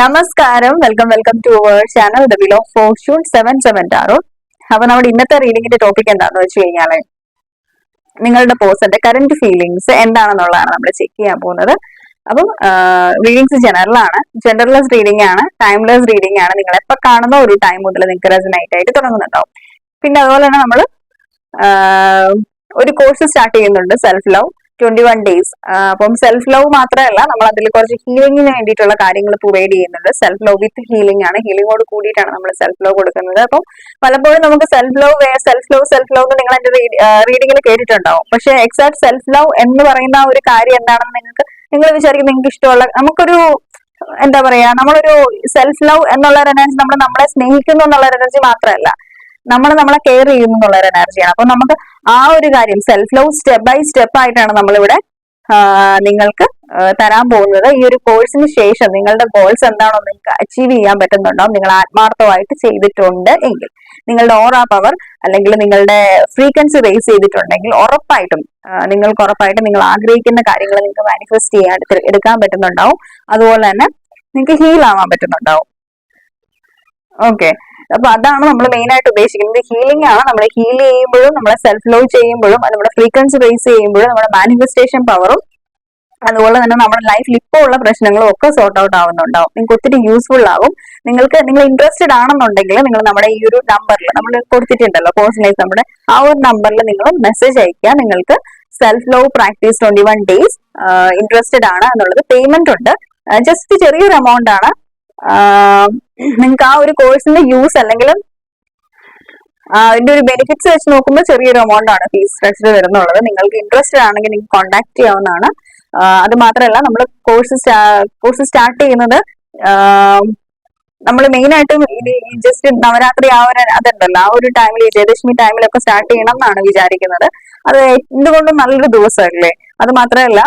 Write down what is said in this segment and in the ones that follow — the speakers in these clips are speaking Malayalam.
നമസ്കാരം. Welcome welcome to our channel the wheel of fortune seven seven tarot അപ്പൊ നമ്മുടെ ഇന്നത്തെ റീഡിങ്ങിന്റെ ടോപ്പിക് എന്താണെന്ന് വെച്ച് കഴിഞ്ഞാൽ നിങ്ങളുടെ പേഴ്സന്റെ കറന്റ് ഫീലിങ്സ് എന്താണെന്നുള്ളതാണ് നമ്മൾ ചെക്ക് ചെയ്യാൻ പോകുന്നത്. അപ്പം റീഡിങ്സ് ജനറൽ ആണ്. ജനറൽലെസ് റീഡിംഗ് ആണ് ടൈംലെസ് റീഡിംഗ് ആണ്. നിങ്ങൾ എപ്പോ കാണുന്ന ഒരു ടൈം മുതൽ നിങ്ങൾക്ക് റെസനൈറ്റ് ആയിട്ട് തുടങ്ങുന്നുണ്ടാവും. പിന്നെ അതുപോലെ തന്നെ നമ്മൾ ഒരു കോഴ്സ് സ്റ്റാർട്ട് ചെയ്യുന്നുണ്ട് self love twenty one days അപ്പം സെൽഫ് ലവ് മാത്രമല്ല നമ്മൾ അതിൽ കുറച്ച് ഹീലിംഗിന് വേണ്ടിയിട്ടുള്ള കാര്യങ്ങൾ പ്രൊവൈഡ് ചെയ്യുന്നുണ്ട്. സെൽഫ് ലവ് വിത്ത് ഹീലിംഗ് ആണ്. ഹീലിംഗോട് കൂടിയിട്ടാണ് നമ്മൾ സെൽഫ് ലവ് കൊടുക്കുന്നത്. അപ്പം പലപ്പോഴും നമുക്ക് self love self love self love എന്ന് നിങ്ങൾ എന്റെ റീഡിങ്ങിൽ കേട്ടിട്ടുണ്ടാവും. പക്ഷെ എക്സാക്ട് സെൽഫ് ലവ് എന്ന് പറയുന്ന ഒരു കാര്യം എന്താണെന്ന് നിങ്ങൾക്ക് നിങ്ങൾ വിചാരിക്കും നിങ്ങൾക്ക് ഇഷ്ടമുള്ള നമുക്കൊരു എന്താ പറയാ നമ്മളൊരു സെൽഫ് ലവ് എന്നുള്ള ഒരു എനർജി നമ്മൾ നമ്മളെ സ്നേഹിക്കുന്നു എന്നുള്ള ഒരു എനർജി മാത്രമല്ല. നമ്മൾ നമ്മളെ കെയർ ചെയ്യുന്നു എന്നുള്ള ഒരു എനർജിയാണ് അപ്പൊ നമുക്ക് ആ ഒരു കാര്യം self love step by step ആയിട്ടാണ് നമ്മളിവിടെ നിങ്ങൾക്ക് തരാൻ പോകുന്നത്. ഈ ഒരു കോഴ്സിന് ശേഷം നിങ്ങളുടെ ഗോൾസ് എന്താണോ നിങ്ങൾക്ക് അച്ചീവ് ചെയ്യാൻ പറ്റുന്നുണ്ടോ നിങ്ങൾ ആത്മാർത്ഥമായിട്ട് ചെയ്തിട്ടുണ്ട് എങ്കിൽ നിങ്ങളുടെ ഓറ പവർ അല്ലെങ്കിൽ നിങ്ങളുടെ ഫ്രീക്വൻസി റേസ് ചെയ്തിട്ടുണ്ടെങ്കിൽ ഉറപ്പായിട്ടും നിങ്ങൾക്ക് ഉറപ്പായിട്ടും നിങ്ങൾ ആഗ്രഹിക്കുന്ന കാര്യങ്ങൾ നിങ്ങൾക്ക് മാനിഫെസ്റ്റ് ചെയ്യാൻ എടുക്കാൻ പറ്റുന്നുണ്ടാവും. അതുപോലെ തന്നെ നിങ്ങൾക്ക് ഹീൽ ആവാൻ പറ്റുന്നുണ്ടാവും. ഓക്കെ അപ്പൊ അതാണ് നമ്മൾ മെയിൻ ആയിട്ട് ഉദ്ദേശിക്കുന്നത്. ഹീലിംഗ് ആണ്. നമ്മൾ ഹീൽ ചെയ്യുമ്പോഴും നമ്മളെ സെൽഫ് ലവ് ചെയ്യുമ്പോഴും നമ്മുടെ ഫ്രീക്വൻസി റേസ് ചെയ്യുമ്പോഴും നമ്മുടെ മാനിഫെസ്റ്റേഷൻ പവറും അതുപോലെ തന്നെ നമ്മുടെ ലൈഫിൽ ഇപ്പോൾ ഉള്ള പ്രശ്നങ്ങളും ഒക്കെ സോർട്ട് ഔട്ട് ആവുന്നുണ്ടാവും. നിങ്ങൾക്ക് ഒത്തിരി യൂസ്ഫുൾ ആവും. നിങ്ങൾക്ക് നിങ്ങൾ ഇൻട്രസ്റ്റഡ് ആണെന്നുണ്ടെങ്കിൽ നിങ്ങൾ നമ്മുടെ ഈ ഒരു നമ്പറിൽ നമ്മൾ കൊടുത്തിട്ടുണ്ടല്ലോ കോഴ്സിനേസ് നമ്മുടെ ആ ഒരു നമ്പറിൽ നിങ്ങൾ മെസ്സേജ് അയക്കുക നിങ്ങൾക്ക് self love practice twenty one days interested ആണ് എന്നുള്ളത് പേയ്മെന്റ് ഉണ്ട്. ജസ്റ്റ് ചെറിയൊരു എമൗണ്ട് ആണ്. നിങ്ങൾക്ക് ആ ഒരു കോഴ്സിന്റെ യൂസ് അല്ലെങ്കിൽ അതിന്റെ ഒരു ബെനിഫിറ്റ്സ് വെച്ച് നോക്കുമ്പോൾ ചെറിയൊരു എമൗണ്ട് ആണ് ഫീസ് സ്ട്രക്ചർ വരുന്നുള്ളത്. നിങ്ങൾക്ക് ഇൻട്രസ്റ്റഡ് ആണെങ്കിൽ നിങ്ങൾക്ക് കോൺടാക്ട് ചെയ്യാവുന്നതാണ്. അത് മാത്രമല്ല നമ്മൾ കോഴ്സ് കോഴ്സ് സ്റ്റാർട്ട് ചെയ്യുന്നത് നമ്മൾ മെയിൻ ആയിട്ടും ജസ്റ്റ് നവരാത്രി ആ ഒരു അതുണ്ടല്ലോ ആ ഒരു ടൈമിൽ വിജയദശമി ടൈമിലൊക്കെ സ്റ്റാർട്ട് ചെയ്യണം എന്നാണ് വിചാരിക്കുന്നത്. അത് എന്തുകൊണ്ടും നല്ലൊരു ദിവസമല്ലേ? അത് മാത്രമല്ല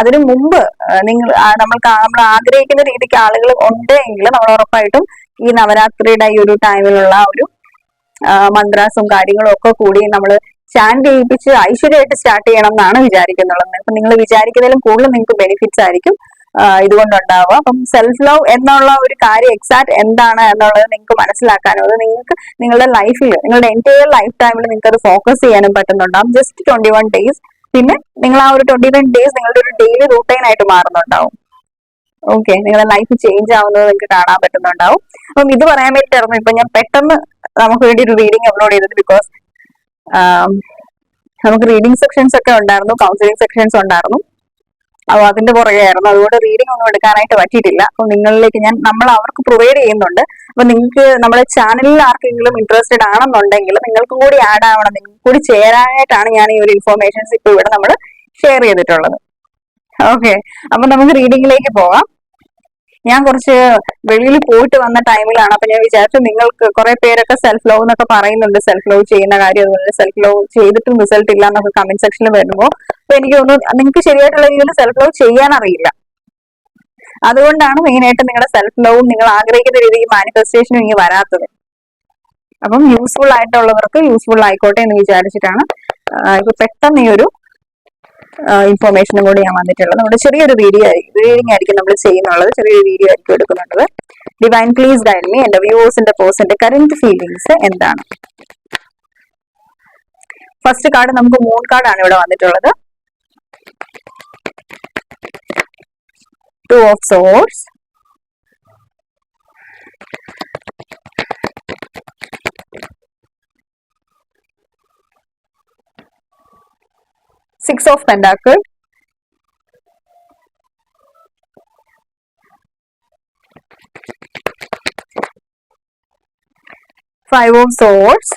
അതിനു മുമ്പ് നിങ്ങൾ നമ്മൾ നമ്മൾ ആഗ്രഹിക്കുന്ന രീതിക്ക് ആളുകൾ ഉണ്ട് എങ്കിൽ നമ്മൾ ഉറപ്പായിട്ടും ഈ നവരാത്രിയുടെ ഈ ഒരു ടൈമിലുള്ള ഒരു മന്ത്രാസും കാര്യങ്ങളും ഒക്കെ കൂടി നമ്മൾ സ്റ്റാൻഡ് ചെയ്യിപ്പിച്ച് ഐശ്വര്യമായിട്ട് സ്റ്റാർട്ട് ചെയ്യണം എന്നാണ് വിചാരിക്കുന്നുള്ളത്. അപ്പൊ നിങ്ങൾ വിചാരിക്കുന്നതിലും കൂടുതൽ നിങ്ങൾക്ക് ബെനിഫിറ്റ്സ് ആയിരിക്കും ഇതുകൊണ്ടുണ്ടാവുക. അപ്പം സെൽഫ് ലവ് എന്നുള്ള ഒരു കാര്യം എക്സാക്ട് എന്താണ് എന്നുള്ളത് നിങ്ങൾക്ക് മനസ്സിലാക്കാനും അത് നിങ്ങൾക്ക് നിങ്ങളുടെ ലൈഫിൽ നിങ്ങളുടെ എന്റയർ ലൈഫ് ടൈമിൽ നിങ്ങൾക്ക് അത് ഫോക്കസ് ചെയ്യാനും പറ്റുന്നുണ്ടാവും. ജസ്റ്റ് ട്വന്റി വൺ ഡേയ്സ് പിന്നെ നിങ്ങൾ ആ ഒരു ട്വന്റി വൺ ഡേയ്സ് നിങ്ങളുടെ ഒരു ഡെയിലി റൂട്ടൈൻ ആയിട്ട് മാറുന്നുണ്ടാവും. ഓക്കെ നിങ്ങളുടെ ലൈഫ് ചേഞ്ച് ആവുന്നത് നിങ്ങൾക്ക് കാണാൻ പറ്റുന്നുണ്ടാവും. അപ്പം ഇത് പറയാൻ വേണ്ടിയിട്ടായിരുന്നു ഇപ്പൊ ഞാൻ പെട്ടെന്ന് നമുക്ക് വേണ്ടി ഒരു റീഡിംഗ് അപ്ലോഡ് ചെയ്തത് ബിക്കോസ് നമുക്ക് റീഡിംഗ് സെക്ഷൻസ് ഒക്കെ ഉണ്ടായിരുന്നു കൗൺസിലിംഗ് സെക്ഷൻസ് ഉണ്ടായിരുന്നു. അപ്പോൾ അതിന്റെ പുറകെ ആയിരുന്നു അതുകൊണ്ട് റീഡിംഗ് ഒന്നും എടുക്കാനായിട്ട് പറ്റിയിട്ടില്ല. അപ്പൊ നിങ്ങളിലേക്ക് ഞാൻ നമ്മൾ അവർക്ക് പ്രൊവൈഡ് ചെയ്യുന്നുണ്ട്. അപ്പൊ നിങ്ങൾക്ക് നമ്മുടെ ചാനലിൽ ആർക്കെങ്കിലും ഇൻട്രസ്റ്റഡ് ആണെന്നുണ്ടെങ്കിൽ നിങ്ങൾക്ക് കൂടി ആഡ് ആവണം നിങ്ങൾക്ക് കൂടി ചേരാനായിട്ടാണ് ഞാൻ ഈ ഒരു ഇൻഫോർമേഷൻസ് ഇപ്പൊ ഇവിടെ നമ്മൾ ഷെയർ ചെയ്തിട്ടുള്ളത്. ഓക്കെ അപ്പൊ നമുക്ക് റീഡിങ്ങിലേക്ക് പോവാം ഞാൻ കുറച്ച് വെളിയിൽ പോയിട്ട് വന്ന ടൈമിലാണ് അപ്പൊ ഞാൻ വിചാരിച്ചു നിങ്ങൾക്ക് കുറെ പേരൊക്കെ സെൽഫ് ലവ് എന്നൊക്കെ പറയുന്നുണ്ട്. സെൽഫ് ലവ് ചെയ്യുന്ന കാര്യം അതുപോലെ സെൽഫ് ലവ് ചെയ്തിട്ടും റിസൾട്ട് ഇല്ല എന്നൊക്കെ കമന്റ് സെക്ഷനിൽ വരുമ്പോൾ അപ്പൊ എനിക്ക് തോന്നുന്നു നിങ്ങൾക്ക് ശരിയായിട്ടുള്ള രീതിയിൽ സെൽഫ് ലവ് ചെയ്യാൻ അറിയില്ല. അതുകൊണ്ടാണ് മെയിൻ ആയിട്ട് നിങ്ങളുടെ സെൽഫ് ലവും നിങ്ങൾ ആഗ്രഹിക്കുന്ന രീതിയിൽ മാനിഫെസ്റ്റേഷനും ഇനി വരാത്തത്. അപ്പം യൂസ്ഫുൾ ആയിട്ടുള്ളവർക്ക് യൂസ്ഫുൾ ആയിക്കോട്ടെ എന്ന് വിചാരിച്ചിട്ടാണ് ഇപ്പൊ പെട്ടെന്ന് ഈ ഒരു ഇൻഫോർമേഷനും കൂടി ഞാൻ വന്നിട്ടുള്ളത്. നമ്മുടെ ചെറിയൊരു വീഡിയോ റീഡിംഗ് ആയിരിക്കും നമ്മൾ ചെയ്യുന്നുള്ളത്. ചെറിയൊരു വീഡിയോ ആയിരിക്കും എടുക്കുന്നുള്ളത്. ഡിവൈൻ പ്ലീസ് ഗൈഡ് മീ എന്റെ വ്യൂവേഴ്സിന്റെ പേഴ്സന്റെ കറന്റ് ഫീലിങ്സ് എന്താണ്? ഫസ്റ്റ് കാർഡ് നമുക്ക് മൂൺ കാർഡാണ് ഇവിടെ വന്നിട്ടുള്ളത്. two of swords six of pentacles. Five of swords.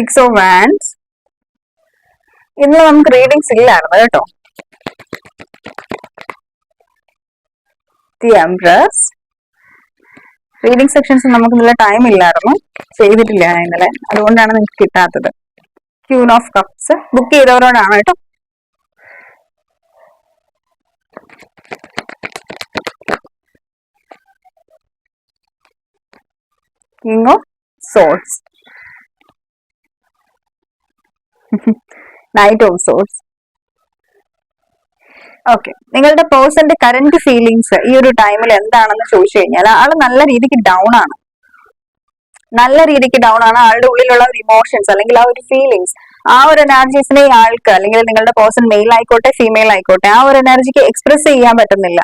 Six of wands ഇന്ന് നമുക്ക് റീഡിങ്സ് ഇല്ലായിരുന്നു കേട്ടോ. ദി എംപ്രസ് റീഡിംഗ് സെക്ഷൻസ് നമുക്ക് ഇന്നലെ ടൈം ഇല്ലായിരുന്നു. ചെയ്തിട്ടില്ല ഇന്നലെ. അതുകൊണ്ടാണ് നിങ്ങൾക്ക് കിട്ടാത്തത്. ക്യൂൺ ഓഫ് കപ്സ് ബുക്ക് ചെയ്തവരോടാണ് കേട്ടോ. King of swords knight of swords okay നിങ്ങളുടെ പേഴ്സന്റെ കറന്റ് ഫീലിങ്സ് ഈ ഒരു ടൈമിൽ എന്താണെന്ന് ചോദിച്ചു കഴിഞ്ഞാൽ ആൾ നല്ല രീതിക്ക് ഡൗൺ ആണ്. നല്ല രീതിക്ക് ഡൗൺ ആണ്. ആളുടെ ഉള്ളിലുള്ള ഒരു ഇമോഷൻസ് അല്ലെങ്കിൽ ആ ഒരു ഫീലിങ്സ് ആ ഒരു എനർജീസിനെ ആൾക്ക് അല്ലെങ്കിൽ നിങ്ങളുടെ പേഴ്സൺ മെയിൽ ആയിക്കോട്ടെ ഫീമെയിൽ ആയിക്കോട്ടെ ആ ഒരു എനർജിക്ക് എക്സ്പ്രസ് ചെയ്യാൻ പറ്റുന്നില്ല.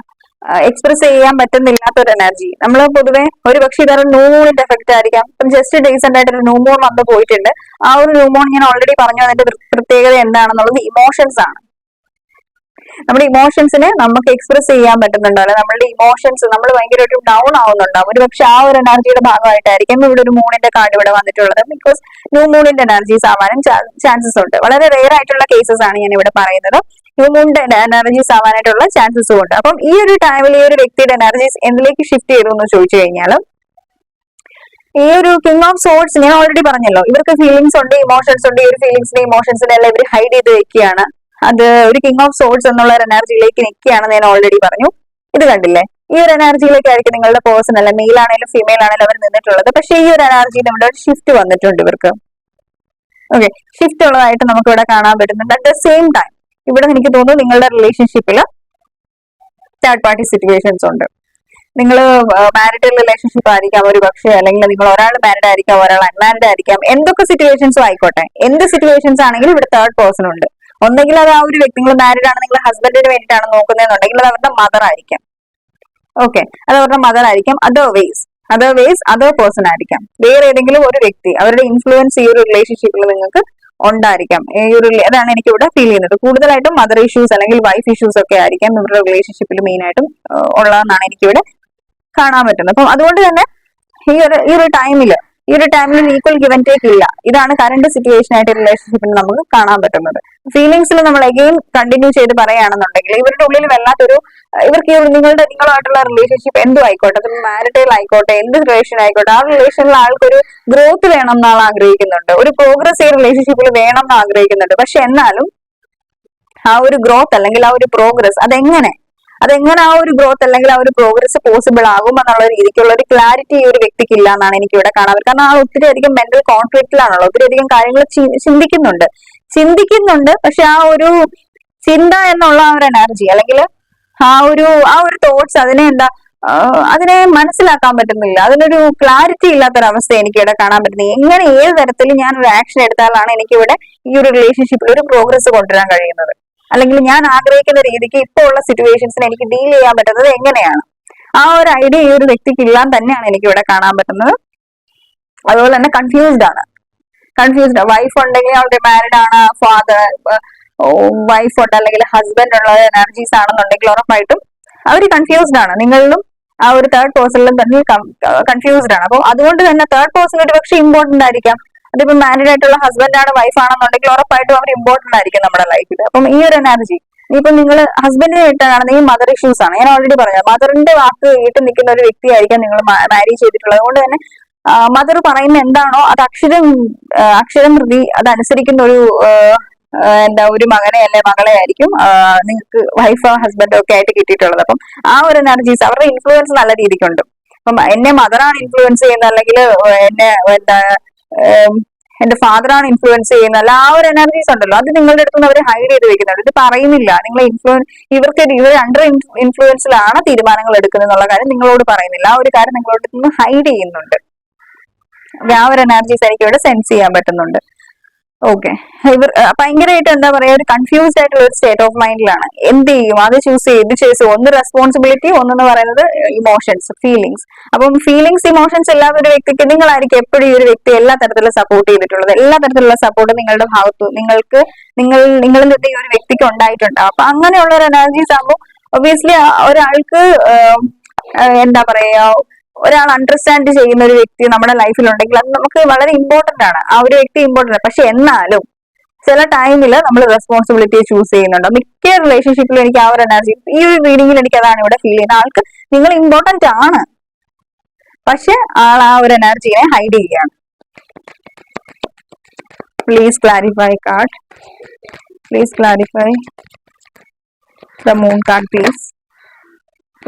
എക്സ്പ്രസ് ചെയ്യാൻ പറ്റുന്നില്ലാത്ത ഒരു എനർജി നമ്മൾ പൊതുവെ ഒരു പക്ഷെ ഇതൊരു ന്യൂമൂണിന്റെ എഫക്റ്റ് ആയിരിക്കാം. ഇപ്പം ജസ്റ്റ് ഡീസെന്റ് ആയിട്ട് ഒരു ന്യൂമോൺ വന്ന് പോയിട്ടുണ്ട്. ആ ഒരു ന്യൂമോൺ ഞാൻ ഓൾറെഡി പറഞ്ഞു അതിന്റെ പ്രത്യേകത എന്താണെന്നുള്ളത് ഇമോഷൻസ് ആണ്. നമ്മുടെ ഇമോഷൻസിനെ നമുക്ക് എക്സ്പ്രസ് ചെയ്യാൻ പറ്റുന്നുണ്ടോ. അല്ലെ നമ്മളുടെ ഇമോഷൻസ് നമ്മൾ ഭയങ്കരമായിട്ട് ഡൗൺ ആവുന്നുണ്ടാവും. ഒരു പക്ഷെ ആ ഒരു എനർജിയുടെ ഭാഗമായിട്ടായിരിക്കും ഇവിടെ ഒരു മൂണിന്റെ കാർഡ് ഇവിടെ വന്നിട്ടുള്ളത്. ബിക്കോസ് ന്യൂ മൂണിന്റെ എനർജീസ് ആവാനും ചാൻസസ് ഉണ്ട്. വളരെ റെയർ ആയിട്ടുള്ള കേസസ് ആണ് ഞാൻ ഇവിടെ പറയുന്നത്. ന്യൂ മൂണിന്റെ എനർജീസ് ആവാനായിട്ടുള്ള ചാൻസസും ഉണ്ട്. അപ്പം ഈ ഒരു ടൈമിൽ ഈ ഒരു വ്യക്തിയുടെ എനർജീസ് എന്തിലേക്ക് ഷിഫ്റ്റ് ചെയ്തു എന്ന് ചോദിച്ചു കഴിഞ്ഞാൽ ഈ ഒരു കിങ് ഓഫ് സോർട്സ് ഞാൻ ഓൾറെഡി പറഞ്ഞല്ലോ ഇവർക്ക് ഫീലിംഗ്സ് ഉണ്ട് ഇമോഷൻസ് ഉണ്ട്. ഈ ഒരു ഫീലിംഗ്സിനെ ഇമോഷൻസിനെ എല്ലാം ഇവർ ഹൈഡ് ചെയ്ത് വെക്കുകയാണ്. അത് ഒരു കിങ് ഓഫ് സോർട്സ് എന്നുള്ള ഒരു എനർജിയിലേക്ക് നിൽക്കുകയാണ് ഞാൻ ഓൾറെഡി പറഞ്ഞു. ഇത് കണ്ടില്ലേ? ഈ ഒരു എനർജിയിലേക്ക് ആയിരിക്കും നിങ്ങളുടെ പേഴ്സൺ അല്ല മെയിൽ ആണെങ്കിലും ഫീമെയിൽ ആണെങ്കിലും അവർ നിന്നിട്ടുള്ളത്. പക്ഷേ ഈ ഒരു എനർജി നമ്മുടെ ഒരു ഷിഫ്റ്റ് വന്നിട്ടുണ്ട് ഇവർക്ക്. ഓക്കെ ഷിഫ്റ്റ് ഉള്ളതായിട്ട് നമുക്ക് ഇവിടെ കാണാൻ പറ്റുന്നുണ്ട്. അറ്റ് ദ സെയിം ടൈം ഇവിടെ എനിക്ക് തോന്നുന്നു നിങ്ങളുടെ റിലേഷൻഷിപ്പിൽ തേർഡ് പാർട്ടി സിറ്റുവേഷൻസ് ഉണ്ട്. നിങ്ങൾ മാരിറ്റൽ റിലേഷൻഷിപ്പ് ആയിരിക്കാം ഒരു പക്ഷേ അല്ലെങ്കിൽ നിങ്ങൾ ഒരാൾ മാരിഡ് ആയിരിക്കാം ഒരാൾ അൺമാരിഡ് ആയിരിക്കാം. എന്തൊക്കെ സിറ്റുവേഷൻസും ആയിക്കോട്ടെ. എന്ത് സിറ്റുവേഷൻസ് ആണെങ്കിലും ഇവിടെ തേർഡ് പേഴ്സൺ ഉണ്ട്. ഒന്നെങ്കിൽ അത് ആ ഒരു വ്യക്തി നിങ്ങൾ മാരിഡ് ആണ് നിങ്ങൾ ഹസ്ബൻഡിന് വേണ്ടിയിട്ടാണ് നോക്കുന്നതെന്നുണ്ടെങ്കിൽ അത് അവരുടെ മദർ ആയിരിക്കാം. ഓക്കെ അത് അവരുടെ മദർ ആയിരിക്കാം. അതർ വേസ് അതർ പേഴ്സൺ ആയിരിക്കാം. വേറെ ഏതെങ്കിലും ഒരു വ്യക്തി അവരുടെ ഇൻഫ്ലുവൻസ് ഈ ഒരു റിലേഷൻഷിപ്പിൽ നിങ്ങൾക്ക് ഉണ്ടായിരിക്കാം. ഈ ഒരു അതാണ് എനിക്ക് ഇവിടെ ഫീൽ ചെയ്യുന്നത്. കൂടുതലായിട്ടും മദർ ഇഷ്യൂസ് അല്ലെങ്കിൽ വൈഫ് ഇഷ്യൂസ് ഒക്കെ ആയിരിക്കാം ഇവരുടെ റിലേഷൻഷിപ്പിൽ മെയിൻ ആയിട്ടും ഉള്ളതെന്നാണ് എനിക്കിവിടെ കാണാൻ പറ്റുന്നത്. അപ്പം അതുകൊണ്ട് തന്നെ ഈ ഒരു ഈ ഒരു ടൈമിൽ ഈ ഒരു ടൈമിൽ ഈക്വൽ ഗിവൻ ടേക്ക് ഇല്ല. ഇതാണ് കറണ്ട് സിറ്റുവേഷൻ ആയിട്ട് റിലേഷൻഷിപ്പിൽ നമുക്ക് കാണാൻ പറ്റുന്നത്. ഫീലിംഗ്സിൽ നമ്മൾ അഗെയിൻ കണ്ടിന്യൂ ചെയ്ത് പറയുകയാണെന്നുണ്ടെങ്കിൽ ഇവരുടെ ഉള്ളിൽ വല്ലാത്തൊരു ഇവർക്ക് നിങ്ങളുടെ നിങ്ങളുമായിട്ടുള്ള റിലേഷൻഷിപ്പ് എന്തും ആയിക്കോട്ടെ അത് മാരിറ്റൈൽ ആയിക്കോട്ടെ എന്ത് റിലേഷൻ ആയിക്കോട്ടെ ആ റിലേഷനിൽ ആൾക്കൊരു ഗ്രോത്ത് വേണം എന്നാൾ ആഗ്രഹിക്കുന്നുണ്ട്. ഒരു പ്രോഗ്രസ് ഈ റിലേഷൻഷിപ്പിൽ വേണം എന്ന് ആഗ്രഹിക്കുന്നുണ്ട്. പക്ഷെ എന്നാലും ആ ഒരു ഗ്രോത്ത് അല്ലെങ്കിൽ ആ ഒരു പ്രോഗ്രസ് അതെങ്ങനെ അതെങ്ങനെ ആ ഒരു ഗ്രോത്ത് അല്ലെങ്കിൽ ആ ഒരു പ്രോഗ്രസ് പോസിബിൾ ആകും എന്നുള്ള രീതിക്കുള്ള ഒരു ക്ലാരിറ്റി ഈ ഒരു വ്യക്തിക്ക് ഇല്ല എന്നാണ് എനിക്ക് ഇവിടെ കാണാൻ കാരണം ആ ഒത്തിരി അധികം മെന്റൽ കോൺഫ്ലിക്റ്റിലാണല്ലോ ഒത്തിരി അധികം കാര്യങ്ങൾ ചിന്തിക്കുന്നുണ്ട്. ചിന്തിക്കുന്നുണ്ട്. പക്ഷെ ആ ഒരു ചിന്ത എന്നുള്ള ആ ഒരു എനർജി അല്ലെങ്കിൽ ആ ഒരു ആ ഒരു തോട്ട്സ് അതിനെ എന്താ അതിനെ മനസ്സിലാക്കാൻ പറ്റുന്നില്ല. അതിനൊരു ക്ലാരിറ്റി ഇല്ലാത്തൊരവസ്ഥ എനിക്ക് ഇവിടെ കാണാൻ പറ്റുന്നത്. എങ്ങനെ ഏത് തരത്തിൽ ഞാൻ ഒരു ആക്ഷൻ എടുത്താലാണ് എനിക്കിവിടെ ഈ ഒരു റിലേഷൻഷിപ്പിൽ ഒരു പ്രോഗ്രസ് കൊണ്ടുവരാൻ കഴിയുന്നത്? അല്ലെങ്കിൽ ഞാൻ ആഗ്രഹിക്കുന്ന രീതിക്ക് ഇപ്പോൾ ഉള്ള സിറ്റുവേഷൻസിന് എനിക്ക് ഡീൽ ചെയ്യാൻ പറ്റുന്നത് എങ്ങനെയാണ്? ആ ഒരു ഐഡിയ ഈ ഒരു വ്യക്തിക്ക് ഇല്ലാൻ തന്നെയാണ് എനിക്ക് ഇവിടെ കാണാൻ പറ്റുന്നത്. അതുപോലെ തന്നെ കൺഫ്യൂസ്ഡ് ആണ്. കൺഫ്യൂസ്ഡ് വൈഫ് ഉണ്ടെങ്കിൽ അവരുടെ മാരിഡ് ആണ് ഫാദർ വൈഫ് ഉണ്ട് അല്ലെങ്കിൽ ഹസ്ബൻഡ് ഉള്ള എനർജീസ് ആണെന്നുണ്ടെങ്കിൽ ഉറപ്പായിട്ടും അവർ കൺഫ്യൂസ്ഡ് ആണ്. നിങ്ങളിലും ആ ഒരു തേർഡ് പേഴ്സണിലും തന്നെ കൺഫ്യൂസ്ഡ് ആണ്. അപ്പോൾ അതുകൊണ്ട് തന്നെ തേർഡ് പേഴ്സൺ ഒരു പക്ഷേ ഇമ്പോർട്ടന്റ് ആയിരിക്കാം. അതിപ്പോ മാരീഡ് ആയിട്ടുള്ള ഹസ്ബൻഡ് ആണ് വൈഫ് ആണെന്നുണ്ടെങ്കിൽ ഉറപ്പായിട്ടും അവർ ഇമ്പോർട്ടന്റ് ആയിരിക്കും നമ്മുടെ ലൈഫിൽ അപ്പം ഈ ഒരു എനർജി ഇപ്പൊ നിങ്ങൾ ഹസ്ബൻഡിനെ ഈ മദർ ഇഷ്യൂസ് ആണ്. ഞാൻ ഓൾറെഡി പറഞ്ഞത് മദറിന്റെ വാക്ക് കേട്ട് നിൽക്കുന്ന ഒരു വ്യക്തിയായിരിക്കാം നിങ്ങൾ മാരേജ് ചെയ്തിട്ടുള്ളത്. അതുകൊണ്ട് തന്നെ മദർ പറയുന്ന എന്താണോ അത് അക്ഷരം അക്ഷരം പ്രതി അതനുസരിക്കുന്ന ഒരു എന്താ ഒരു മകനെ അല്ലെ മകളെ ആയിരിക്കും നിങ്ങൾക്ക് വൈഫോ ഹസ്ബൻഡോ ഒക്കെ ആയിട്ട് കിട്ടിയിട്ടുള്ളത്. അപ്പം ആ ഒരു എനർജീസ് അവരുടെ ഇൻഫ്ലുവൻസ് നല്ല രീതിക്കുണ്ട്. അപ്പം എന്നെ മദറാണ് ഇൻഫ്ലുവൻസ് ചെയ്യുന്നത് അല്ലെങ്കിൽ എന്നെ എന്താ എന്റെ ഫാദറാണ് ഇൻഫ്ലുവൻസ് ചെയ്യുന്നത് അല്ല ആ ഒരു എനർജീസ് ഉണ്ടല്ലോ. അത് നിങ്ങളുടെ അടുത്ത് നിന്ന് അവർ ഹൈഡ് ചെയ്ത് വെക്കുന്നുണ്ട്. ഇത് പറയുന്നില്ല. നിങ്ങൾ ഇൻഫ്ലുവൻസ് ഇവർക്ക് ഇവർ അണ്ടർ ഇൻഫ്ലുവൻസിലാണ് തീരുമാനങ്ങൾ എടുക്കുന്നത് എന്നുള്ള കാര്യം നിങ്ങളോട് പറയുന്നില്ല. ആ ഒരു കാര്യം നിങ്ങളോട് നിന്ന് ഹൈഡ് ചെയ്യുന്നുണ്ട്. ആ ഒരു എനർജീസ് എനിക്ക് ഇവിടെ സെൻസ് ചെയ്യാൻ പറ്റുന്നുണ്ട്. ഓക്കെ ഇവർ ഭയങ്കരമായിട്ട് എന്താ പറയാ ഒരു കൺഫ്യൂസ്ഡ് ആയിട്ടുള്ള ഒരു സ്റ്റേറ്റ് ഓഫ് മൈൻഡിലാണ് എന്ത് ചെയ്യും? അത് ചൂസ് ചെയ്ത് ചേസ് ഒന്ന് റെസ്പോൺസിബിലിറ്റി ഒന്നെന്ന് പറയുന്നത് ഇമോഷൻസ് ഫീലിങ്സ് അപ്പം ഫീലിങ്സ് ഇമോഷൻസ് ഇല്ലാത്ത ഒരു വ്യക്തിക്ക് നിങ്ങളായിരിക്കും എപ്പോഴും ഈ ഒരു വ്യക്തി എല്ലാ തരത്തിലും സപ്പോർട്ട് ചെയ്തിട്ടുള്ളത്. എല്ലാ തരത്തിലുള്ള സപ്പോർട്ട് നിങ്ങളുടെ ഭാഗത്തു നിങ്ങൾക്ക് നിങ്ങൾ നിങ്ങളിൽ നിന്ന് ഈ ഒരു വ്യക്തിക്ക് ഉണ്ടായിട്ടുണ്ടാവും അപ്പൊ അങ്ങനെയുള്ള ഒരു എനർജീസ് ആകുമ്പോൾ ഒബിയസ്ലി ഒരാൾക്ക് എന്താ പറയാ ഒരാൾ അണ്ടർസ്റ്റാൻഡ് ചെയ്യുന്ന ഒരു വ്യക്തി നമ്മുടെ ലൈഫിൽ ഉണ്ടെങ്കിൽ അത് നമുക്ക് വളരെ ഇമ്പോർട്ടന്റ് ആണ്. ആ ഒരു വ്യക്തി ഇമ്പോർട്ടന്റ് പക്ഷെ എന്നാലും ചില ടൈമിൽ നമ്മൾ റെസ്പോൺസിബിലിറ്റി ചൂസ് ചെയ്യുന്നുണ്ട്. മിക്ക റിലേഷൻഷിപ്പിലും എനിക്ക് ആ ഒരു എനർജി ഈ ഒരു റീഡിങ്ങിൽ എനിക്ക് അതാണ് ഇവിടെ ഫീൽ ചെയ്യുന്നത്. ആൾക്ക് നിങ്ങൾ ഇമ്പോർട്ടന്റ് ആണ്. പക്ഷെ ആൾ ആ ഒരു എനർജിയെ ഹൈഡ് ചെയ്യുകയാണ് please clarify card please clarify the moon card please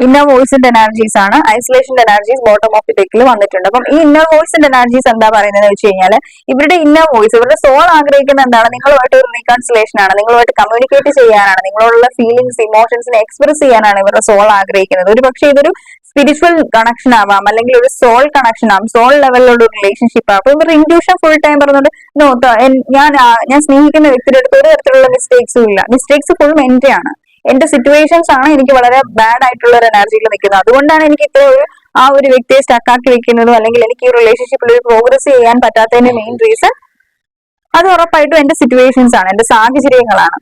inner വോയിസിന്റെ energies ആണ്. ഐസൊലേഷന്റെ എനർജീസ് ബോട്ടം ഓഫ് ഡെക്കിൽ വന്നിട്ടുണ്ട്. അപ്പം ഈ ഇന്നർ വോയിസിന്റെ എനർജീസ് എന്താ പറയുന്നത് വെച്ച് കഴിഞ്ഞാൽ ഇവരുടെ ഇന്നർ വോയിസ് ഇവരുടെ സോൾ ആഗ്രഹിക്കുന്ന എന്താണ്? നിങ്ങളുമായിട്ട് ഒരു റീകൺസിലേഷൻ ആണ്. നിങ്ങളുമായിട്ട് കമ്മ്യൂണിക്കേറ്റ് ചെയ്യാനാണ്. നിങ്ങളോടുള്ള ഫീലിംഗ്സ് ഇമോഷൻസിനെ എക്സ്പ്രസ് ചെയ്യാനാണ് ഇവരുടെ സോൾ ആഗ്രഹിക്കുന്നത്. ഒരു പക്ഷേ ഇതൊരു സ്പിരിച്വൽ കണക്ഷൻ ആവാം. അല്ലെങ്കിൽ ഒരു സോൾ കണക്ഷൻ ആവാം. സോൾ ലെവലിലുള്ള ഒരു റിലേഷൻഷിപ്പ് ആവും. അപ്പൊ ഇവർ ഇൻഡ്യൂഷൻ ഫുൾ ടൈം പറഞ്ഞത് നോ ഞാൻ ഞാൻ സ്നേഹിക്കുന്ന വ്യക്തിയുടെ അടുത്ത് ഒരു തരത്തിലുള്ള മിസ്റ്റേക്സും ഇല്ല. മിസ്റ്റേക്സ് ഫുള്ളും എന്റെ ആണ്. എന്റെ സിറ്റുവേഷൻസ് ആണ് എനിക്ക് വളരെ ബാഡ് ആയിട്ടുള്ള ഒരു എനർജിയിൽ നിൽക്കുന്നത്. അതുകൊണ്ടാണ് എനിക്ക് ഇത്ര ഒരു ആ ഒരു വ്യക്തിയെ സ്റ്റക്കാക്കി വെക്കുന്നതും അല്ലെങ്കിൽ എനിക്ക് ഈ റിലേഷൻഷിപ്പിൽ ഒരു പ്രോഗ്രസ് ചെയ്യാൻ പറ്റാത്തതിന്റെ മെയിൻ റീസൺ അത് ഉറപ്പായിട്ടും എന്റെ സിറ്റുവേഷൻസ് ആണ് എന്റെ സാഹചര്യങ്ങളാണ്.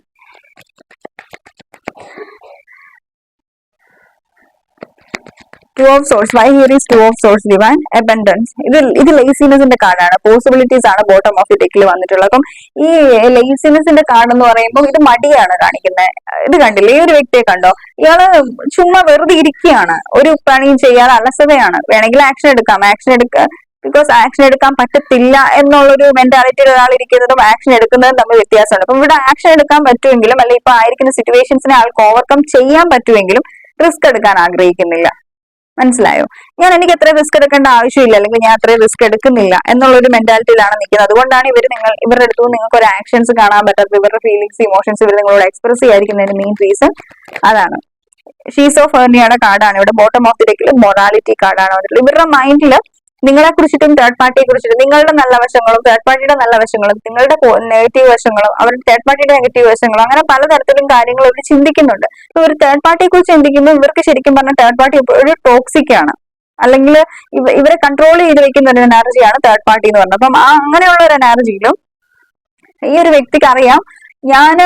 Two of swords why here is two of swords divine abundance ഇത് ഇത് ലേസിനെസിന്റെ കാർഡാണ്. പോസിബിലിറ്റീസ് ആണ് ബോട്ടം ഓഫ് ദി ഡെക്കിൽ വന്നിട്ടുള്ളത്. അപ്പം ഈ ലേസിനെസിന്റെ കാർഡ് എന്ന് പറയുമ്പോൾ ഇത് മടിയാണ് കാണിക്കുന്നത് ഇത് കണ്ടില്ലേ? ഈ ഒരു വ്യക്തിയെ കണ്ടോ? ഇയാൾ ചുമ്മാ വെറുതെ ഇരിക്കുകയാണ്. ഒരു പണിയും ചെയ്യാതെ അലസതയാണ്. വേണമെങ്കിൽ ആക്ഷൻ എടുക്കാം. ആക്ഷൻ എടുക്ക ബിക്കോസ് ആക്ഷൻ എടുക്കാൻ പറ്റത്തില്ല എന്നുള്ളൊരു മെന്റാലിറ്റിയിൽ ഒരാൾ ഇരിക്കുന്നതും ആക്ഷൻ എടുക്കുന്നതും തമ്മിൽ വ്യത്യാസമുണ്ട്. അപ്പൊ ഇവിടെ ആക്ഷൻ എടുക്കാൻ പറ്റുമെങ്കിലും അല്ലെങ്കിൽ ഇപ്പൊ ആയിരിക്കുന്ന സിറ്റുവേഷൻസിനെ ആൾക്ക് ഓവർകം ചെയ്യാൻ പറ്റുമെങ്കിലും റിസ്ക് എടുക്കാൻ ആഗ്രഹിക്കുന്നില്ല. മനസ്സിലായോ? ഞാൻ എനിക്ക് എത്ര റിസ്ക് എടുക്കേണ്ട ആവശ്യമില്ല അല്ലെങ്കിൽ ഞാൻ അത്രയും റിസ്ക് എടുക്കുന്നില്ല എന്നുള്ള ഒരു മെന്റാലിറ്റിയിലാണ് നിൽക്കുന്നത് അതുകൊണ്ടാണ് ഇവർ നിങ്ങൾ ഇവരുടെ അടുത്ത് നിങ്ങൾക്ക് ഒരു ആക്ഷൻസ് കാണാൻ പറ്റാത്തത് ഇവരുടെ ഫീലിങ്സ് ഇമോഷൻസ് ഇവർ നിങ്ങളോട് എക്സ്പ്രസ് ചെയ്യാതിരിക്കുന്നതിന് മെയിൻ റീസൺ അതാണ്. ഷീസ് ഓഫ് ഹെർണിയുടെ കാർഡാണ് ഇവിടെ ബോട്ടം ഓഫ് ദി ഡെക്കിൽ മൊറാലിറ്റി കാർഡാണ് വന്നിട്ടുള്ളത് ഇവരുടെ മൈൻഡിൽ നിങ്ങളെ കുറിച്ചിട്ടും തേർഡ് പാർട്ടിയെ കുറിച്ചിട്ടും നിങ്ങളുടെ നല്ല വശങ്ങളും തേർഡ് പാർട്ടിയുടെ നല്ല വശങ്ങളും നിങ്ങളുടെ നെഗറ്റീവ് വശങ്ങളും അവരുടെ തേർഡ് പാർട്ടിയുടെ നെഗറ്റീവ് വശങ്ങളും അങ്ങനെ പലതരത്തിലും കാര്യങ്ങൾ ഇവർ ചിന്തിക്കുന്നുണ്ട്. ഒരു തേർഡ് പാർട്ടിയെ കുറിച്ച് ചിന്തിക്കുമ്പോൾ ഇവർക്ക് ശരിക്കും പറഞ്ഞാൽ തേർഡ് പാർട്ടി ഒരു ടോക്സിക് ആണ്. അല്ലെങ്കിൽ ഇവരെ കൺട്രോൾ ചെയ്ത് വെക്കുന്ന ഒരു എനർജിയാണ് തേർഡ് പാർട്ടി എന്ന് പറഞ്ഞത്. അപ്പം ആ അങ്ങനെയുള്ള ഒരു എനർജിയിലും ഈ ഒരു വ്യക്തിക്ക് അറിയാം ഞാൻ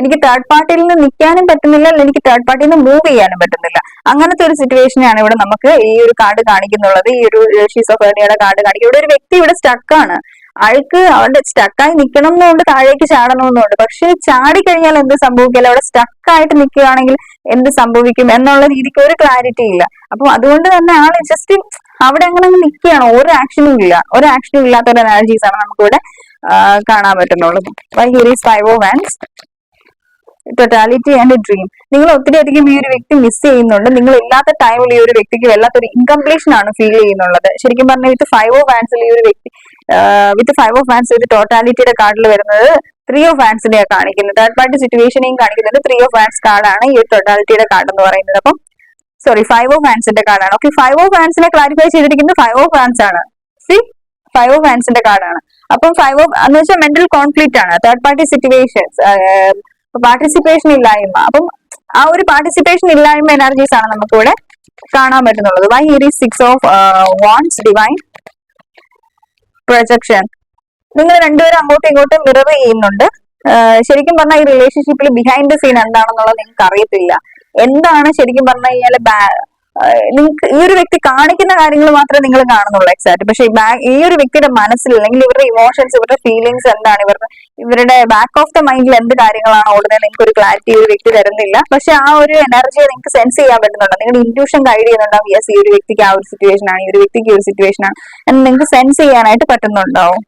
എനിക്ക് തേർഡ് പാർട്ടിയിൽ നിന്ന് നിൽക്കാനും പറ്റുന്നില്ല അല്ലെങ്കിൽ എനിക്ക് തേർഡ് പാർട്ടിയിൽ നിന്ന് മൂവ് ചെയ്യാനും പറ്റുന്നില്ല. അങ്ങനത്തെ ഒരു സിറ്റുവേഷനാണ് ഇവിടെ നമുക്ക് ഈ ഒരു കാർഡ് കാണിക്കുന്നുള്ളത്. ഈ ഒരു ഷിസോഫേണിയുടെ കാർഡ് കാണിക്കും ഇവിടെ ഒരു വ്യക്തി ഇവിടെ സ്റ്റക്കാണ് ആൾക്ക് അവിടെ സ്റ്റക്കായി നിൽക്കണം എന്നുണ്ട് താഴേക്ക് ചാടണമെന്നുണ്ട്. പക്ഷെ ചാടി കഴിഞ്ഞാൽ എന്ത് സംഭവിക്കില്ല? അവിടെ സ്റ്റക്കായിട്ട് നിൽക്കുകയാണെങ്കിൽ എന്ത് സംഭവിക്കും എന്നുള്ള രീതിക്ക് ഒരു ക്ലാരിറ്റി ഇല്ല. അപ്പൊ അതുകൊണ്ട് തന്നെ ആൾ ജസ്റ്റ് അവിടെ അങ്ങനെ നിൽക്കുകയാണ് ഒരു ആക്ഷനും ഇല്ല. ഒരു ആക്ഷനും ഇല്ലാത്ത ഒരു എനർജീസ് ആണ് നമുക്കിവിടെ കാണാൻ പറ്റുന്നുള്ളത്. Why is five of wands totality and dream നിങ്ങൾ ഒത്തിരി അധികം ഈ ഒരു വ്യക്തി മിസ് ചെയ്യുന്നുണ്ട്. നിങ്ങൾ ഇല്ലാത്ത ടൈമിൽ ഈ ഒരു വ്യക്തിക്ക് വല്ലാത്തൊരു ഇൻകംപ്ലീഷൻ ആണ് ഫീൽ ചെയ്യുന്നുള്ളത്. ശരിക്കും പറഞ്ഞാൽ വിത്ത് ഫൈവ് ഓഫ് ഫാൻസിൽ ഈ ഒരു വ്യക്തി വിത്ത് ഫൈവ് ഓഫ് ഫാൻസ് ഒരു ടോട്ടാലിറ്റിയുടെ കാർഡിൽ വരുന്നത് ത്രീ ഓഫ് ഹാൻഡ്സിനെയാണ് കാണിക്കുന്നത്. തേർഡ് പാർട്ടി സിറ്റുവേഷനെയും കാണിക്കുന്നത് ത്രീ ഓഫ് ഫാൻസ് കാർഡാണ് ഈ ഒരു ടോട്ടാലിറ്റിയുടെ കാർഡ് എന്ന് പറയുന്നത്. അപ്പം സോറി ഫൈവ് ഓഫ് ഫാൻസിന്റെ കാർഡാണ്. ഓക്കെ ഫൈവ് ഓഫ് ഫാൻസിനെ ക്ലാരിഫൈ ചെയ്തിരിക്കുന്നത് ഫൈവ് ഓഫ് ഫാൻസ് ആണ്. സി ഫൈവ് ഓഫ് ഫാൻസിന്റെ കാർഡാണ്. അപ്പം ഫൈവ് ഓഫ് എന്ന് വെച്ചാൽ മെന്റൽ കോൺഫ്ലിക്റ്റ് ആണ്. തേർഡ് പാർട്ടി സിറ്റുവേഷൻസ് പാർട്ടിസിപ്പേഷൻ ഇല്ലായ്മ. അപ്പം ആ ഒരു പാർട്ടിസിപ്പേഷൻ ഇല്ലായ്മ എനർജീസ് ആണ് നമുക്കിവിടെ കാണാൻ പറ്റുന്നുള്ളത്. Why here is six of wands divine projection നിങ്ങൾ രണ്ടുപേരും അങ്ങോട്ടും ഇങ്ങോട്ടും മിറർ ചെയ്യുന്നുണ്ട്. ശരിക്കും പറഞ്ഞാൽ ഈ റിലേഷൻഷിപ്പിൽ ബിഹൈൻഡ് ദ സീൻ എന്താണെന്നുള്ളത് നിങ്ങൾക്ക് അറിയത്തില്ല എന്താണ് ശരിക്കും പറഞ്ഞു കഴിഞ്ഞാൽ നിങ്ങൾക്ക് ഈ ഒരു വ്യക്തി കാണിക്കുന്ന കാര്യങ്ങൾ മാത്രമേ നിങ്ങൾ കാണുന്നുള്ളൂ എക്സാക്ട് പക്ഷെ ഈ ഒരു വ്യക്തിയുടെ മനസ്സിൽ അല്ലെങ്കിൽ ഇവരുടെ ഇമോഷൻസ് ഇവരുടെ ഫീലിങ്സ് എന്താണ്? ഇവരുടെ ഇവരുടെ ബാക്ക് ഓഫ് ദ മൈൻഡിൽ എന്ത് കാര്യങ്ങളാണ് ഓടുന്നത് നിങ്ങൾക്ക് ഒരു ക്ലാരിറ്റി ഒരു വ്യക്തി തരുന്നില്ല. പക്ഷെ ആ ഒരു എനർജിയെ നിങ്ങൾക്ക് സെൻസ് ചെയ്യാൻ പറ്റുന്നുണ്ട്. നിങ്ങളുടെ ഇന്റ്യൂഷൻ ഗൈഡ് ചെയ്യുന്നുണ്ടാവും യെസ് ഈ ഒരു വ്യക്തിക്ക് ആ ഒരു സിറ്റുവേഷൻ ആണ് ഈ ഒരു വ്യക്തിക്ക് ഈ ഒരു സിറ്റുവേഷൻ ആണ് എന്ന് നിങ്ങൾക്ക് സെൻസ് ചെയ്യാനായിട്ട് പറ്റുന്നുണ്ടാവും.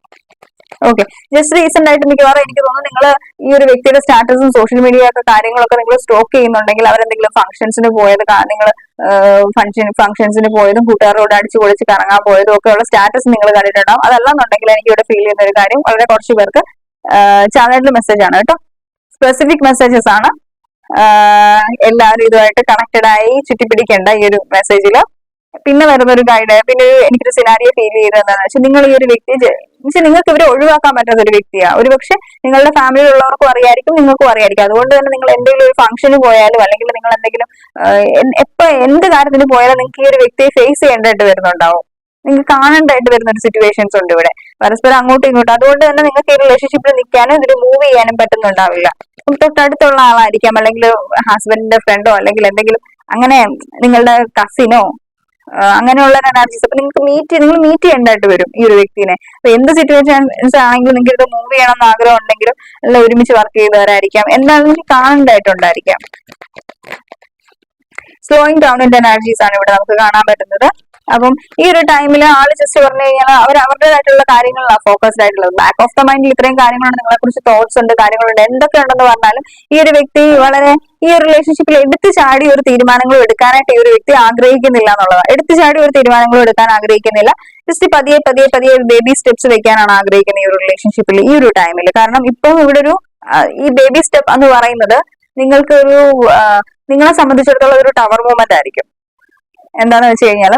ഓക്കെ ജസ്റ്റ് റീസെന്റ് ആയിട്ട് എനിക്ക് മിക്കവാറും എനിക്ക് തോന്നുന്നു നിങ്ങൾ ഈ ഒരു വ്യക്തിയുടെ സ്റ്റാറ്റസും സോഷ്യൽ മീഡിയ ഒക്കെ കാര്യങ്ങളൊക്കെ നിങ്ങൾ സ്റ്റോക്ക് ചെയ്യുന്നുണ്ടെങ്കിൽ അവരെന്തെങ്കിലും ഫംഗ്ഷൻസിന് പോയത് നിങ്ങൾ ഫംഗ്ഷൻ ഫംഗ്ഷൻസിന് പോയതും കൂട്ടുകാരോട് അടിച്ചു പൊളിച്ച് കറങ്ങാൻ പോയതും ഒക്കെ ഉള്ള സ്റ്റാറ്റസ് നിങ്ങൾ കണ്ടിട്ടുണ്ടാവും. അതല്ലെന്നുണ്ടെങ്കിൽ എനിക്ക് ഇവിടെ ഫീൽ ചെയ്യുന്ന ഒരു കാര്യം വളരെ കുറച്ച് പേർക്ക് ചാനലിൽ മെസ്സേജ് ആണ് കേട്ടോ. സ്പെസിഫിക് മെസ്സേജസ് ആണ്. എല്ലാവരും ഇതുമായിട്ട് കണക്റ്റഡ് ആയി ചുറ്റിപ്പിടിക്കേണ്ട ഈ ഒരു മെസ്സേജിൽ പിന്നെ വരുന്ന ഒരു ഗൈഡ് പിന്നെ ഒരു എനിക്കൊരു സിനാരിയെ ഫീൽ ചെയ്തത് പക്ഷെ നിങ്ങൾ ഈ ഒരു വ്യക്തി നിങ്ങൾക്ക് ഇവരെ ഒഴിവാക്കാൻ പറ്റാത്ത ഒരു വ്യക്തിയാണ് ഒരു പക്ഷെ നിങ്ങളുടെ ഫാമിലിയിലുള്ളവർക്കും അറിയായിരിക്കും നിങ്ങൾക്കും അറിയായിരിക്കും. അതുകൊണ്ട് തന്നെ നിങ്ങൾ എന്തെങ്കിലും ഒരു ഫംഗ്ഷന് പോയാലും അല്ലെങ്കിൽ നിങ്ങൾ എന്തെങ്കിലും എപ്പോ എന്ത് കാര്യത്തിന് പോയാലും നിങ്ങൾക്ക് ഈ ഒരു വ്യക്തിയെ ഫേസ് ചെയ്യേണ്ടതായിട്ട് വരുന്നുണ്ടാവും. നിങ്ങൾക്ക് കാണേണ്ടതായിട്ട് വരുന്ന ഒരു സിറ്റുവേഷൻസ് ഉണ്ട് ഇവിടെ. പരസ്പരം അങ്ങോട്ടും ഇങ്ങോട്ടും. അതുകൊണ്ട് തന്നെ നിങ്ങൾക്ക് ഈ റിലേഷൻഷിപ്പിൽ നിൽക്കാനും ഇതിൽ മൂവ് ചെയ്യാനും പറ്റുന്നുണ്ടാവില്ല. തൊട്ടടുത്തുള്ള ആളായിരിക്കാം അല്ലെങ്കിൽ ഹസ്ബൻഡിന്റെ ഫ്രണ്ടോ അല്ലെങ്കിൽ എന്തെങ്കിലും അങ്ങനെ നിങ്ങളുടെ കസിനോ അങ്ങനെയുള്ള എനർജീസ് അപ്പൊ നിങ്ങൾക്ക് മീറ്റ് നിങ്ങൾ മീറ്റ് ചെയ്യേണ്ടതായിട്ട് വരും ഈ ഒരു വ്യക്തിനെ. അപ്പൊ എന്ത് സിറ്റുവേഷൻസ് ആണെങ്കിലും നിങ്ങൾക്ക് ഇത് മൂവ് ചെയ്യണം എന്ന് ആഗ്രഹം ഉണ്ടെങ്കിലും എല്ലാം ഒരുമിച്ച് വർക്ക് ചെയ്തവരായിരിക്കാം. നിങ്ങൾക്ക് കാണേണ്ടതായിട്ടുണ്ടായിരിക്കാം? സ്ലോയിങ് ഡൗണിന്റെ എനർജീസ് ആണ് ഇവിടെ നമുക്ക് കാണാൻ പറ്റുന്നത്. അപ്പം ഈ ഒരു ടൈമിൽ ആൾ ജസ്റ്റ് പറഞ്ഞു കഴിഞ്ഞാൽ അവർ അവരുടേതായിട്ടുള്ള കാര്യങ്ങളിലാണ് ഫോക്കസ്ഡ് ആയിട്ടുള്ളത്. ബാക്ക് ഓഫ് ദ മൈൻഡിൽ ഇത്രയും കാര്യങ്ങളുണ്ട് നിങ്ങളെ കുറിച്ച് തോട്ട്സ് ഉണ്ട് കാര്യങ്ങളുണ്ട് എന്തൊക്കെ ഉണ്ടെന്ന് പറഞ്ഞാലും ഈ ഒരു വ്യക്തി വളരെ ഈ ഒരു റിലേഷൻഷിപ്പിൽ എടുത്തു ചാടി ഒരു തീരുമാനങ്ങളും എടുക്കാനായിട്ട് ഈ ഒരു വ്യക്തി ആഗ്രഹിക്കുന്നില്ല എന്നുള്ളതാണ് എടുത്തു ചാടി ഒരു തീരുമാനങ്ങളും എടുക്കാൻ ആഗ്രഹിക്കുന്നില്ല. ജസ്റ്റ് പതിയെ പതിയെ പതിയെ ബേബി സ്റ്റെപ്സ് വെക്കാനാണ് ആഗ്രഹിക്കുന്നത് ഈ ഒരു റിലേഷൻഷിപ്പിൽ ഈ ഒരു ടൈമിൽ കാരണം ഇപ്പം ഇവിടെ ഒരു ഈ ബേബി സ്റ്റെപ്പ് എന്ന് പറയുന്നത് നിങ്ങൾക്ക് ഒരു നിങ്ങളെ സംബന്ധിച്ചിടത്തോളം ഒരു ടവർ മൂവ്മെന്റ് ആയിരിക്കും. എന്താണെന്ന് വെച്ച് കഴിഞ്ഞാൽ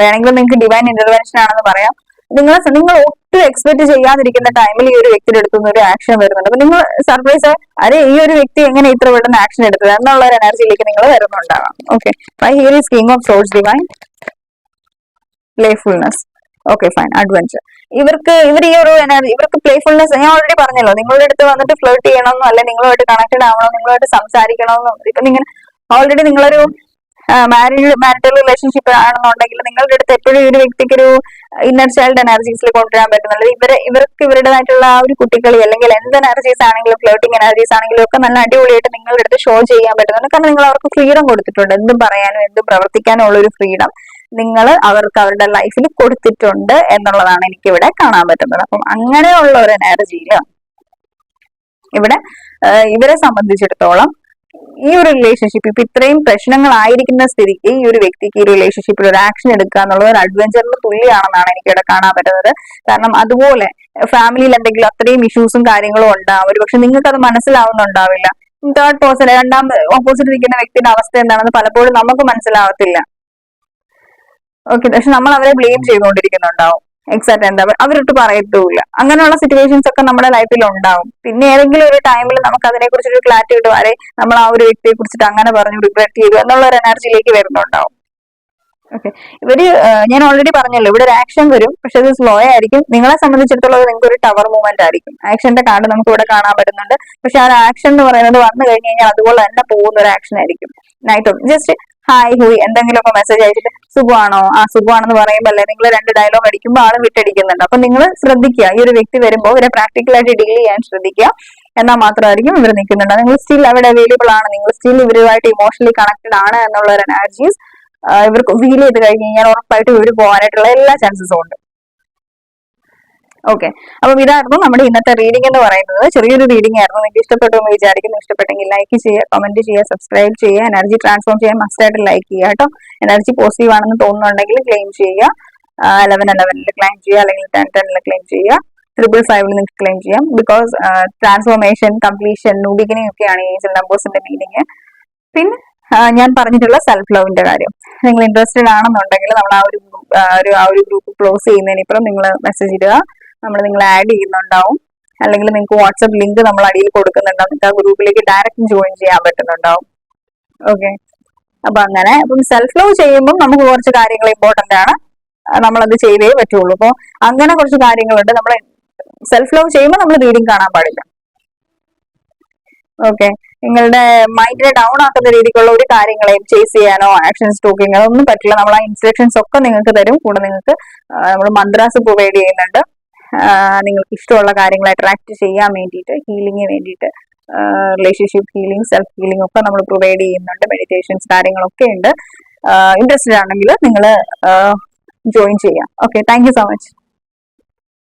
വേണമെങ്കിൽ നിങ്ങൾക്ക് ഡിവൈൻ ഇന്റർവെൻഷൻ ആണെന്ന് പറയാം. നിങ്ങൾ നിങ്ങൾ ഒട്ടും എക്സ്പെക്ട് ചെയ്യാതിരിക്കുന്ന ടൈമിൽ ഈ ഒരു വ്യക്തിയുടെ അടുത്തുനിന്ന് ഒരു ആക്ഷൻ വരുന്നുണ്ട്. അപ്പൊ നിങ്ങൾ സർപ്രൈസ് അരെ ഈ ഒരു വ്യക്തി എങ്ങനെ ഇത്ര പെട്ടെന്ന് ആക്ഷൻ എടുത്തത്? എന്നുള്ള ഒരു എനർജിയിലേക്ക് നിങ്ങൾ വരുന്നുണ്ടാകാം okay here is king of swords divine playfulness okay fine adventure ഇവർക്ക് ഇവർ ഈ ഒരു എനർജി ഇവർക്ക് പ്ലേഫുൾനെസ് ഞാൻ ഓൾറെഡി പറഞ്ഞല്ലോ. നിങ്ങളുടെ അടുത്ത് വന്നിട്ട് ഫ്ലോട്ട് ചെയ്യണമെന്നോ അല്ലെ നിങ്ങളുമായിട്ട് കണക്റ്റഡ് ആവണോ നിങ്ങളുമായിട്ട് സംസാരിക്കണമെന്നോ ഇപ്പൊ നിങ്ങൾ ഓൾറെഡി നിങ്ങളൊരു മാരീഡ് മാരിറ്റൽ റിലേഷൻഷിപ്പ് ആണെന്നുണ്ടെങ്കിൽ നിങ്ങളുടെ അടുത്ത് എപ്പോഴും ഈ ഒരു വ്യക്തിക്ക് ഒരു ഇന്നർ ചൈൽഡ് എനർജീസിൽ കൊണ്ടുവരാൻ പറ്റുന്നുള്ളത് ഇവർ ഇവർക്ക് ഇവരുടേതായിട്ടുള്ള ആ ഒരു കുട്ടികളി അല്ലെങ്കിൽ എന്ത് എനർജീസ് ആണെങ്കിലും ഫ്ലോട്ടിംഗ് എനർജീസ് ആണെങ്കിലും ഒക്കെ നല്ല അടിപൊളിയായിട്ട് നിങ്ങളുടെ അടുത്ത് ഷോ ചെയ്യാൻ പറ്റുന്നുണ്ട്. കാരണം നിങ്ങൾ അവർക്ക് ഫ്രീഡം കൊടുത്തിട്ടുണ്ട്. എന്തും പറയാനും എന്തും പ്രവർത്തിക്കാനും ഉള്ള ഒരു ഫ്രീഡം നിങ്ങൾ അവർക്ക് അവരുടെ ലൈഫിൽ കൊടുത്തിട്ടുണ്ട് എന്നുള്ളതാണ് എനിക്ക് ഇവിടെ കാണാൻ പറ്റുന്നത്. അപ്പം അങ്ങനെയുള്ള ഒരു എനർജിയിൽ ഇവിടെ ഇവരെ സംബന്ധിച്ചിടത്തോളം ഈ ഒരു റിലേഷൻഷിപ്പ് ഇപ്പൊ ഇത്രയും പ്രശ്നങ്ങളായിരിക്കുന്ന സ്ഥിതിക്ക് ഈ ഒരു വ്യക്തിക്ക് ഈ റിലേഷൻഷിപ്പിൽ ഒരു ആക്ഷൻ എടുക്കുക എന്നുള്ളത് ഒരു അഡ്വഞ്ചറിന് തുല്യമാണെന്നാണ് എനിക്ക് ഇവിടെ കാണാൻ പറ്റുന്നത്. കാരണം അതുപോലെ ഫാമിലിയിൽ എന്തെങ്കിലും അത്രയും ഇഷ്യൂസും കാര്യങ്ങളും ഉണ്ടാവും. ഒരു പക്ഷെ നിങ്ങൾക്ക് അത് മനസ്സിലാവുന്നുണ്ടാവില്ല തേർഡ് പേഴ്സൺ രണ്ടാം ഓപ്പോസിറ്റ് നിൽക്കുന്ന വ്യക്തിയുടെ അവസ്ഥ എന്താണെന്ന് പലപ്പോഴും നമുക്ക് മനസ്സിലാവത്തില്ല. ഓക്കെ പക്ഷെ നമ്മൾ അവരെ ബ്ലെയിം ചെയ്തുകൊണ്ടിരിക്കുന്നുണ്ടാവും. എക്സാക്ട് എന്താ അവരിട്ട് പറയത്തുമില്ല. അങ്ങനെയുള്ള സിറ്റുവേഷൻസ് ഒക്കെ നമ്മുടെ ലൈഫിൽ ഉണ്ടാവും. പിന്നെ ഏതെങ്കിലും ഒരു ടൈമിൽ നമുക്ക് അതിനെ കുറിച്ച് ഒരു ക്ലാരിറ്റി കിട്ടും നമ്മൾ ആ ഒരു വ്യക്തിയെ കുറിച്ചിട്ട് അങ്ങനെ പറഞ്ഞു റിഗ്രറ്റ് ചെയ്തു എന്നുള്ള ഒരു എനർജിയിലേക്ക് വരുന്നുണ്ടാവും. ഓക്കെ ഇവർ ഞാൻ ഓൾറെഡി പറഞ്ഞല്ലോ ഇവിടെ ഒരു ആക്ഷൻ വരും പക്ഷെ ഇത് സ്ലോ ആയിരിക്കും. നിങ്ങളെ സംബന്ധിച്ചിടത്തോളം നിങ്ങൾക്ക് ഒരു ടവർ മൂവ്മെന്റ് ആയിരിക്കും. ആക്ഷന്റെ കാർഡ് നമുക്ക് ഇവിടെ കാണാൻ പറ്റുന്നുണ്ട്. പക്ഷെ ആ ആക്ഷൻ എന്ന് പറയുന്നത് വന്നു കഴിഞ്ഞു കഴിഞ്ഞാൽ അതുപോലെ തന്നെ പോകുന്ന ഒരു ആക്ഷൻ ആയിരിക്കും നൈറ്റ് ജസ്റ്റ് ഹായ് ഹൂയ് എന്തെങ്കിലുമൊക്കെ മെസ്സേജ് അയച്ചിട്ട് സുഖമാണോ? ആ സുഖമാണെന്ന് പറയുമ്പോൾ അല്ലെ നിങ്ങൾ രണ്ട് ഡയലോഗ് അടിക്കുമ്പോൾ ആളും വിട്ടടിക്കുന്നുണ്ട്. അപ്പൊ നിങ്ങൾ ശ്രദ്ധിക്കുക. ഈ ഒരു വ്യക്തി വരുമ്പോൾ ഇവരെ പ്രാക്ടിക്കലായിട്ട് ഡീൽ ചെയ്യാൻ ശ്രദ്ധിക്കുക. എന്നാൽ മാത്രമായിരിക്കും ഇവർ നിൽക്കുന്നുണ്ട്. നിങ്ങൾ സ്റ്റിൽ അവിടെ അവൈലബിൾ ആണ്. നിങ്ങൾ സ്റ്റിൽ ഇവരുമായിട്ട് ഇമോഷണലി കണക്റ്റഡ് ആണ് എന്നുള്ള ഒരു എനർജീസ് ഇവർക്ക് ഫീൽ ചെയ്ത് കഴിഞ്ഞ് കഴിഞ്ഞാൽ ഉറപ്പായിട്ട് ഇവർ പോകാനായിട്ടുള്ള എല്ലാ ചാൻസസും ഉണ്ട്. ഓക്കെ അപ്പം ഇതായിരുന്നു നമ്മുടെ ഇന്നത്തെ റീഡിംഗ് എന്ന് പറയുന്നത്. ചെറിയൊരു റീഡിംഗ് ആയിരുന്നു. നിങ്ങൾക്ക് ഇഷ്ടപ്പെട്ടു എന്ന് വിചാരിക്കുന്നു. ഇഷ്ടപ്പെട്ടെങ്കിൽ ലൈക്ക് ചെയ്യുക കമന്റ് ചെയ്യുക സബ്സ്ക്രൈബ് ചെയ്യുക. എനർജി ട്രാൻസ്ഫോം ചെയ്യാൻ മസ്റ്റ് ആയിട്ട് ലൈക്ക് ചെയ്യുക കേട്ടോ. എനർജി പോസിറ്റീവ് ആണെന്ന് തോന്നുന്നുണ്ടെങ്കിൽ ക്ലെയിം ചെയ്യുക. ലെവൻ ലെവനിൽ ക്ലെയിം ചെയ്യുക. അല്ലെങ്കിൽ ടെൻ ടെനിൽ ക്ലെയിം ചെയ്യുക. ട്രിപ്പിൾ ഫൈവിൽ നിങ്ങൾക്ക് ക്ലെയിം ചെയ്യാം. Because transformation completion new beginning ഒക്കെയാണ് ഏഞ്ചൽ നമ്പേഴ്സിന്റെ മീനിങ് പിന്നെ ഞാൻ പറഞ്ഞിട്ടുള്ള സെൽഫ് ലവിന്റെ കാര്യം. നിങ്ങൾ ഇൻട്രസ്റ്റഡ് ആണെന്നുണ്ടെങ്കിൽ നമ്മൾ ആ ഒരു ഒരു ആ ഒരു ഗ്രൂപ്പ് ക്ലോസ് ചെയ്യുന്നതിന് ചെയ്യുന്നതിനിപ്പുറം നിങ്ങൾ മെസ്സേജ് ഇടുക. നമ്മൾ നിങ്ങൾ ആഡ് ചെയ്യുന്നുണ്ടാവും. അല്ലെങ്കിൽ നിങ്ങൾക്ക് വാട്സപ്പ് ലിങ്ക് നമ്മൾ അടിയിൽ കൊടുക്കുന്നുണ്ടാവും. നിങ്ങൾക്ക് ആ ഗ്രൂപ്പിലേക്ക് ഡയറക്റ്റ് ജോയിൻ ചെയ്യാൻ പറ്റുന്നുണ്ടാവും. ഓക്കെ അപ്പൊ അങ്ങനെ അപ്പം സെൽഫ് ലവ് ചെയ്യുമ്പോൾ നമുക്ക് കുറച്ച് കാര്യങ്ങൾ ഇമ്പോർട്ടന്റ് ആണ്. നമ്മളത് ചെയ്തേ പറ്റുള്ളൂ. അപ്പോൾ അങ്ങനെ കുറച്ച് കാര്യങ്ങളുണ്ട്. നമ്മൾ സെൽഫ് ലവ് ചെയ്യുമ്പോൾ നമ്മൾ റീഡിങ് കാണാൻ പാടില്ല. ഓക്കെ നിങ്ങളുടെ മൈൻഡിനെ ഡൗൺ ആക്കുന്ന രീതിക്കുള്ള ഒരു കാര്യങ്ങളെയും ചേസ് ചെയ്യാനോ ആക്ഷൻസ് ടോക്കിങ്ങോ ഒന്നും പറ്റില്ല. നമ്മൾ ആ ഇൻസ്ട്രക്ഷൻസ് ഒക്കെ നിങ്ങൾക്ക് തരും. കൂടെ നിങ്ങൾക്ക് നമ്മൾ മദ്രാസ് പ്രൊവൈഡ് ചെയ്യുന്നുണ്ട്. നിങ്ങൾക്ക് ഇഷ്ടമുള്ള കാര്യങ്ങൾ അട്രാക്ട് ചെയ്യാൻ വേണ്ടിയിട്ട് ഹീലിംഗിന് വേണ്ടിയിട്ട് റിലേഷൻഷിപ്പ് ഹീലിംഗ് സെൽഫ് ഹീലിംഗ് ഒക്കെ നമ്മൾ പ്രൊവൈഡ് ചെയ്യുന്നുണ്ട്. മെഡിറ്റേഷൻസ് കാര്യങ്ങളൊക്കെ ഉണ്ട്. ഇൻട്രസ്റ്റഡ് ആണെങ്കിൽ നിങ്ങൾ ജോയിൻ ചെയ്യാം. Okay thank so much